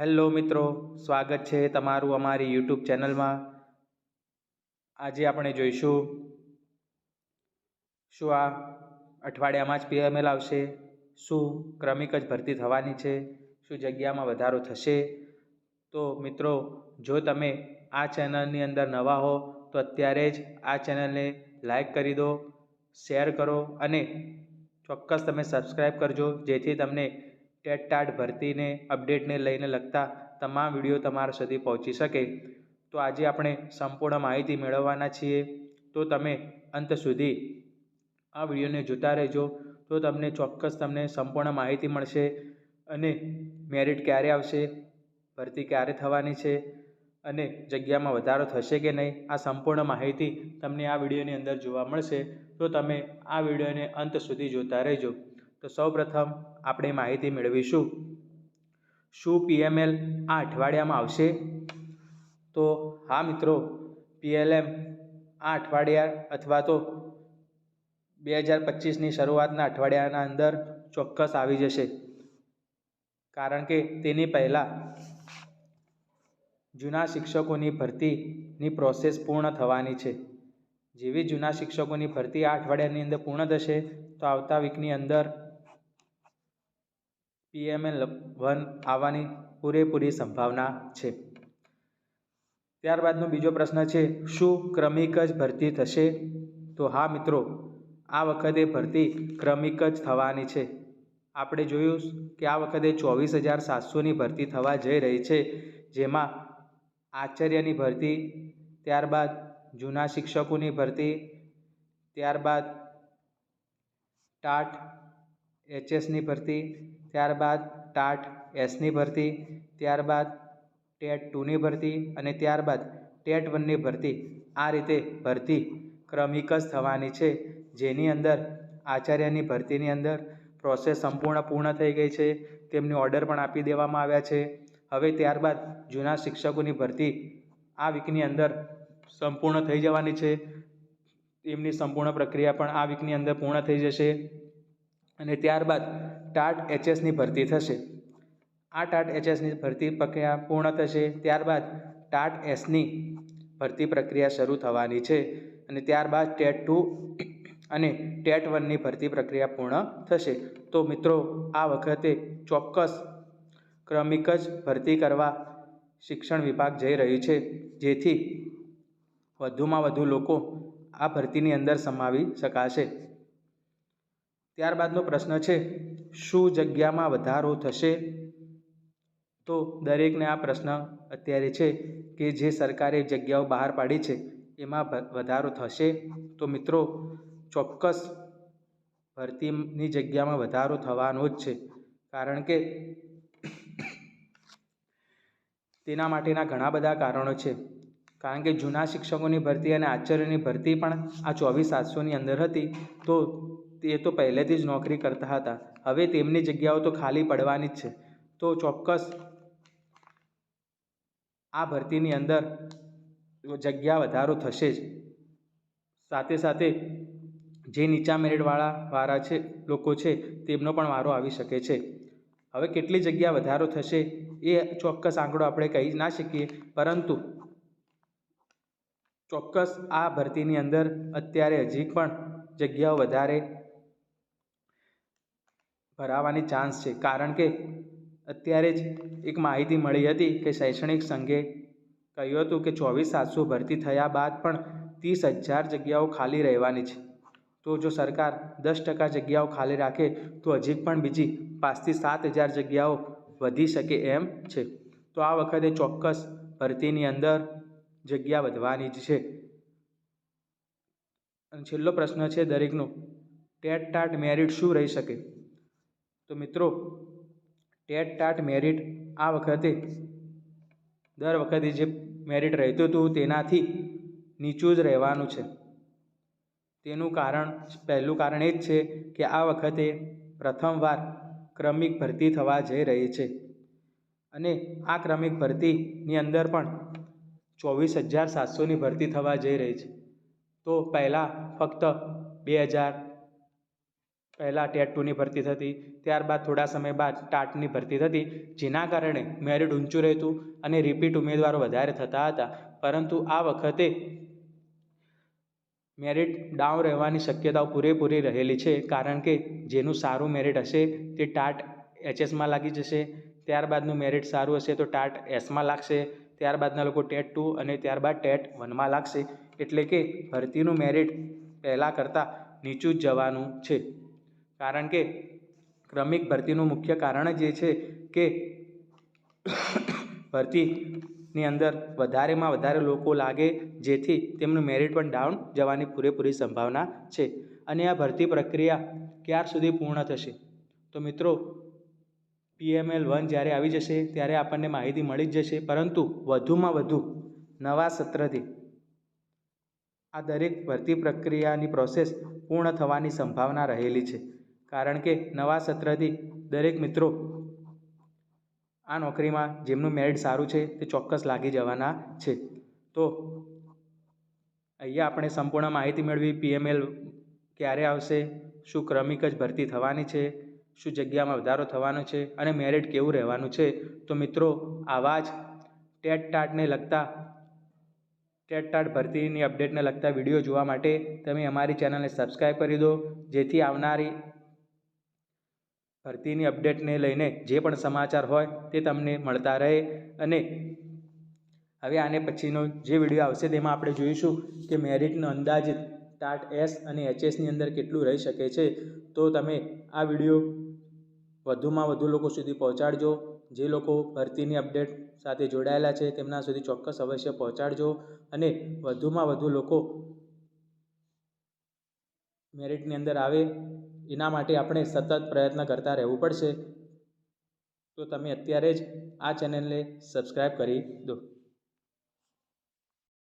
Hello મિત્રો, સ્વાગત છે તમારું અમારી યુટ્યુબ ચેનલમાં. આજે આપણે જોઈશું શું આ અઠવાડિયામાં જ પીએમએલ આવશે, શું ક્રમિક જ ભરતી થવાની છે, શું જગ્યામાં વધારો થશે. તો મિત્રો, જો તમે આ ચેનલની અંદર નવા હો, તો અત્યારે જ આ ચેનલને લાઈક કરી દો, શેર કરો અને ચોક્કસ તમે સબસ્ક્રાઈબ કરજો, જેથી તમને ટેટ ટાટ ભરતીને, અપડેટને લઈને લગતા તમામ વીડિયો તમારા સુધી પહોંચી શકે. તો આજે આપણે સંપૂર્ણ માહિતી મેળવવાના છીએ. તો તમે અંત સુધી આ વિડીયોને જોતા રહેજો. તો તમને ચોક્કસ તમને સંપૂર્ણ માહિતી મળશે અને મેરિટ ક્યારે આવશે, ભરતી ક્યારે થવાની છે અને જગ્યામાં વધારો થશે કે નહીં, આ સંપૂર્ણ માહિતી તમને આ વિડીયોની અંદર જોવા મળશે. તો તમે આ વિડીયોને અંત સુધી જોતા રહેજો. તો સૌપ્રથમ આપણે માહિતી મેળવીશું. શું પીએમએલ આ અઠવાડિયામાં આવશે? તો હા મિત્રો પીએલએમ આ અઠવાડિયા અથવા તો બે હજાર પચીસની શરૂઆતના અઠવાડિયાના અંદર ચોક્કસ આવી જશે. કારણ કે તેની પહેલાં જૂના શિક્ષકોની ભરતીની પ્રોસેસ પૂર્ણ થવાની છે. જેવી જૂના શિક્ષકોની ભરતી આ અઠવાડિયાની અંદર પૂર્ણ થશે, તો આવતા વીકની અંદર પીએમએલ વન આવવાની પૂરેપૂરી સંભાવના છે. ત્યારબાદનો બીજો પ્રશ્ન છે, શું ક્રમિક જ ભરતી થશે? તો હા મિત્રો, આ વખતે ભરતી ક્રમિક જ થવાની છે. આપણે જોયું કે આ વખતે ચોવીસ હજાર સાતસોની ભરતી થવા જઈ રહી છે, જેમાં આચાર્યની ભરતી, ત્યારબાદ જૂના શિક્ષકોની ભરતી, ત્યારબાદ ટાટ, એચએસની ભરતી ત્યારબાદ ટાટ એસની ભરતી, ત્યારબાદ ટેટ ટુની ભરતી અને ત્યારબાદ ટેટ વનની ભરતી. આ રીતે ભરતી ક્રમિક જ થવાની છે. જેની અંદર આચાર્યની ભરતીની અંદર પ્રોસેસ સંપૂર્ણ પૂર્ણ થઈ ગઈ છે. તેમની ઓર્ડર પણ આપી દેવામાં આવ્યા છે. હવે ત્યારબાદ જૂના શિક્ષકોની ભરતી આ વીકની અંદર સંપૂર્ણ થઈ જવાની છે. તેમની સંપૂર્ણ પ્રક્રિયા પણ આ વીકની અંદર પૂર્ણ થઈ જશે. અને ત્યારબાદ ટાટ એચએસની ભરતી થશે. આ ટાટ એચએસની ભરતી પ્રક્રિયા પૂર્ણ થશે. ત્યારબાદ ટાટ એસની ભરતી પ્રક્રિયા શરૂ થવાની છે અને ત્યારબાદ ટેટ ટુ અને ટેટ વનની ભરતી પ્રક્રિયા પૂર્ણ થશે. તો મિત્રો, આ વખતે ચોક્કસ ક્રમિક જ ભરતી કરવા શિક્ષણ વિભાગ જઈ રહ્યું છે, જેથી વધુમાં વધુ લોકો આ ભરતીની અંદર સમાવી શકાશે. ત્યારબાદનો પ્રશ્ન છે, શું જગ્યામાં વધારો થશે? તો દરેકને આ પ્રશ્ન અત્યારે છે કે જે સરકારે જગ્યાઓ બહાર પાડી છે, એમાં વધારો થશે? તો મિત્રો, ચોક્કસ ભરતીની જગ્યામાં વધારો થવાનો જ છે. કારણ કે તેના માટેના ઘણા બધા કારણો છે. કારણ કે જૂના શિક્ષકોની ભરતી અને આચાર્યની ભરતી પણ આ ચોવીસ સાતસોની અંદર હતી. તો તે તો પહેલેથી જ નોકરી કરતા હતા. હવે તેમની જગ્યાઓ તો ખાલી પડવાની જ છે. તો ચોક્કસ આ ભરતીની અંદર જગ્યા વધારો થશે જ. સાથે સાથે જે નીચા મેરિટવાળા વાળા છે, લોકો છે, તેમનો પણ વારો આવી શકે છે. હવે કેટલી જગ્યા વધારો થશે એ ચોક્કસ આંકડો આપણે કહી ના શકીએ, પરંતુ ચોક્કસ આ ભરતીની અંદર અત્યારે હજી પણ જગ્યાઓ વધારે ભરાવાની ચાન્સ છે. કારણ કે અત્યારે જ એક માહિતી મળી હતી કે શૈક્ષણિક સંઘે કહ્યું હતું કે ચોવીસ સાતસો ભરતી થયા બાદ પણ ત્રીસ હજાર જગ્યાઓ ખાલી રહેવાની છે. તો જો સરકાર દસ ટકા જગ્યાઓ ખાલી રાખે, તો હજી પણ બીજી પાંચથી સાત હજાર જગ્યાઓ વધી શકે એમ છે. તો આ વખતે ચોક્કસ ભરતીની અંદર જગ્યા વધવાની જ છે. અને છેલ્લો પ્રશ્ન છે દરેકનો. ટેટ ટાટ મેરિટ શું રહી શકે? તો મિત્રો, ટેટ ટાટ મેરિટ આ વખતે, દર વખતે જે મેરિટ રહેતું હતું તેનાથી નીચું જ રહેવાનું છે. તેનું કારણ, પહેલું કારણ એ જ છે કે આ વખતે પ્રથમવાર ક્રમિક ભરતી થવા જઈ રહી છે. અને આ ક્રમિક ભરતીની અંદર પણ ચોવીસ હજાર સાતસોની ભરતી થવા જઈ રહી છે. તો પહેલાં ફક્ત બે હજાર પહેલાં ટેટ ટુની ભરતી થતી, ત્યારબાદ થોડા સમય બાદ ટાટની ભરતી થતી, જેના કારણે મેરિટ ઊંચું રહેતું અને રિપીટ ઉમેદવારો વધારે થતા હતા. પરંતુ આ વખતે મેરિટ ડાઉન રહેવાની શક્યતાઓ પૂરેપૂરી રહેલી છે, કારણ કે જેનું સારું મેરિટ હશે તે ટાટ એચએસમાં લાગી જશે, ત્યારબાદનું મેરિટ સારું હશે તો ટાટ એસમાં લાગશે, ત્યારબાદના લોકો ટેટ ટુ અને ત્યારબાદ ટેટ વનમાં લાગશે. એટલે કે ભરતીનું મેરિટ પહેલાં કરતાં નીચું જ જવાનું છે. કારણ કે ક્રમિક ભરતીનું મુખ્ય કારણ જ એ છે કે ભરતીની અંદર વધારેમાં વધારે લોકો લાગે, જેથી તેમનું મેરિટ પણ ડાઉન જવાની પૂરેપૂરી સંભાવના છે. અને આ ભરતી પ્રક્રિયા ક્યાર સુધી પૂર્ણ થશે? તો મિત્રો પીએમએલ વન જ્યારે આવી જશે, ત્યારે આપણને માહિતી મળી જ જશે. પરંતુ વધુમાં વધુ નવા સત્રથી આ દરેક ભરતી પ્રક્રિયાની પ્રોસેસ પૂર્ણ થવાની સંભાવના રહેલી છે. કારણ કે નવા સત્રથી દરેક મિત્રો આ નોકરીમાં જેમનું મેરિટ સારું છે તે ચોક્કસ લાગી જવાના છે. તો અહીંયા આપણે સંપૂર્ણ માહિતી મેળવી પીએમએલ ક્યારે આવશે, શું ક્રમિક જ ભરતી થવાની છે, શું જગ્યામાં વધારો થવાનો છે અને મેરિટ કેવું રહેવાનું છે. તો મિત્રો, આવા જ ટેટ ટાટને લગતા ટેટ ટાટ ભરતીની અપડેટને લગતા વીડિયો જોવા માટે તમે અમારી ચેનલને સબસ્ક્રાઈબ કરી દો. જેથી આવનારી ભરતીની અપડેટને લઈને જે પણ સમાચાર હોય તે તમને મળતા રહે. અને હવે આને પછીનો જે વીડિયો આવશે તેમાં આપણે જોઈશું કે મેરિટનો અંદાજ ટાટ એસ અને એચએસની અંદર કેટલું રહી શકે છે. તો તમે આ વીડિયો વધુમાં વધુ લોકો સુધી પહોંચાડજો. જે લોકો ભરતીની અપડેટ સાથે જોડાયેલા છે તેમના સુધી ચોક્કસ અવશ્ય પહોંચાડજો. અને વધુમાં વધુ લોકો મેરિટની અંદર આવે એના માટે આપણે સતત પ્રયત્ન કરતા રહેવું પડશે. તો તમે અત્યારે જ આ ચેનલને સબસ્ક્રાઈબ કરી દો.